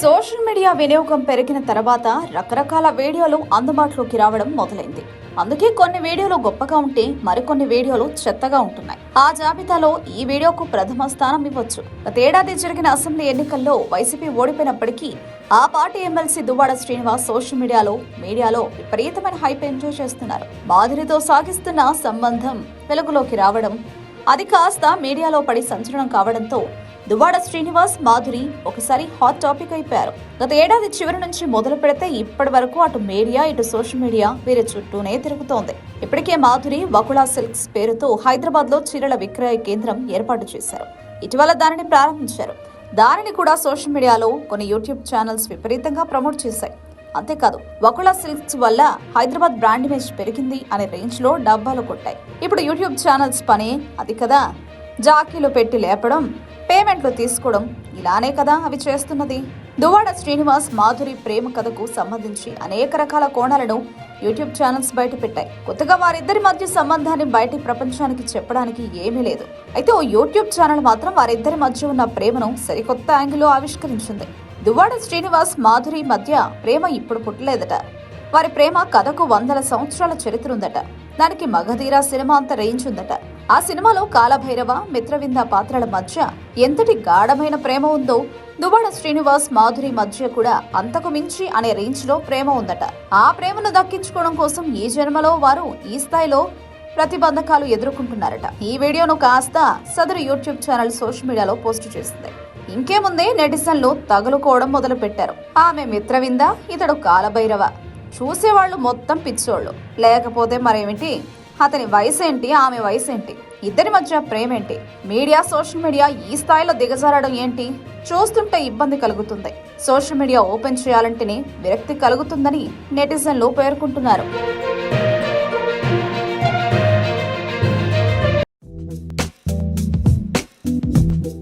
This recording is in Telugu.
సోషల్ మీడియా వినియోగం పెరిగిన తర్వాత రకరకాల వీడియోలు అందుబాటులోకి రావడం మొదలైంది. అందుకే కొన్ని వీడియోలు గొప్పగా ఉంటే మరికొన్ని వీడియోలు చెత్తగా ఉంటున్నాయి. ఆ జాబితాలో ఈ వీడియోకు ప్రథమ స్థానం ఇవ్వచ్చు. గతేడాది జరిగిన అసెంబ్లీ ఎన్నికల్లో వైసీపీ ఓడిపోయినప్పటికీ ఆ party MLC Duvvada Srinivas social media media విపరీతమైన హైప్ ఎంజాయ్ చేస్తున్నారు. మాధురితో సాగిస్తున్న సంబంధం వెలుగులోకి రావడం అది కాస్త మీడియాలో పడి సంచలనం కావడంతో దువాడ శ్రీనివాస్ మాధురి ఒకసారి హాట్ టాపిక్ అయిపోయారు. గత ఏడాది చివరి నుంచి మొదలు పెడితే ఇప్పటి వరకు అటు మీడియా ఇటు సోషల్ మీడియా వీరి చుట్టూనే తిరుగుతోంది. ఇప్పటికే మాధురి వకుళా సిల్క్స్ పేరుతో హైదరాబాద్లో చీరల విక్రయ కేంద్రం ఏర్పాటు చేశారు. ఇటీవల దానిని ప్రారంభించారు. దానిని కూడా సోషల్ మీడియాలో కొన్ని యూట్యూబ్ ఛానల్స్ విపరీతంగా ప్రమోట్ చేశాయి. అంతేకాదు వకుళా సిల్క్స్ వల్ల హైదరాబాద్ బ్రాండ్ ఇమేజ్ పెరిగింది అనే రేంజ్లో డబ్బాలు కొట్టాయి. ఇప్పుడు యూట్యూబ్ ఛానల్స్ పని అది కదా. జాకీలు పెట్టి లేపడం పేమెంట్లు తీసుకోవడం ఇలానే కదా అవి చేస్తున్నది. దువాడ శ్రీనివాస్ మాధురి ప్రేమ కథకు సంబంధించి అనేక రకాల కోణాలను యూట్యూబ్ ఛానల్స్ బయట పెట్టాయి. కొత్తగా వారిద్దరి మధ్య సంబంధాన్ని బయటి ప్రపంచానికి చెప్పడానికి ఏమీ లేదు. అయితే ఓ యూట్యూబ్ ఛానల్ మాత్రం వారిద్దరి మధ్య ఉన్న ప్రేమను సరికొత్త యాంగిల్లో ఆవిష్కరించింది. దువ్వాడ శ్రీనివాస్ మాధురి మధ్య ప్రేమ ఇప్పుడు పుట్టలేదట. వారి ప్రేమ కథకు వందల సంవత్సరాల చరిత్ర ఉందట. దానికి మగధీర సినిమా అంత రేంజ్ ఉందట. ఆ సినిమాలో కాలభైరవ మిత్రవింద పాత్రల మధ్య ఎంతటి గాఢమైన ప్రేమ ఉందో దువ్వాడ శ్రీనివాస్ మాధురి మధ్య కూడా అంతకు మించి అనే రేంజ్లో ప్రేమ ఉందట. ఆ ప్రేమను దక్కించుకోవడం కోసం ఈ జన్మలో వారు ఈ స్థాయిలో ప్రతిబంధకాలు ఎదుర్కొంటున్నారట. ఈ వీడియోను కాస్త సదరు YouTube channel social media post చేసింది. ఇంకేముందే నెటిజన్లు తగులుకోవడం మొదలు పెట్టారు ఆమె మిత్రవింద ఇతడు కాలభైరవ. చూసేవాళ్ళు మొత్తం పిచ్చోళ్ళు. లేకపోతే మరేమిటి? అతని వయసు ఏంటి ఆమె వయసు ఏంటి ఇద్దరి మధ్య ప్రేమేంటి? మీడియా సోషల్ మీడియా ఈ స్థాయిలో దిగజారడం ఏంటి? చూస్తుంటే ఇబ్బంది కలుగుతుంది. సోషల్ మీడియా ఓపెన్ చేయాలంటేనే విరక్తి కలుగుతుందని నెటిజన్లు పేర్కొంటున్నారు.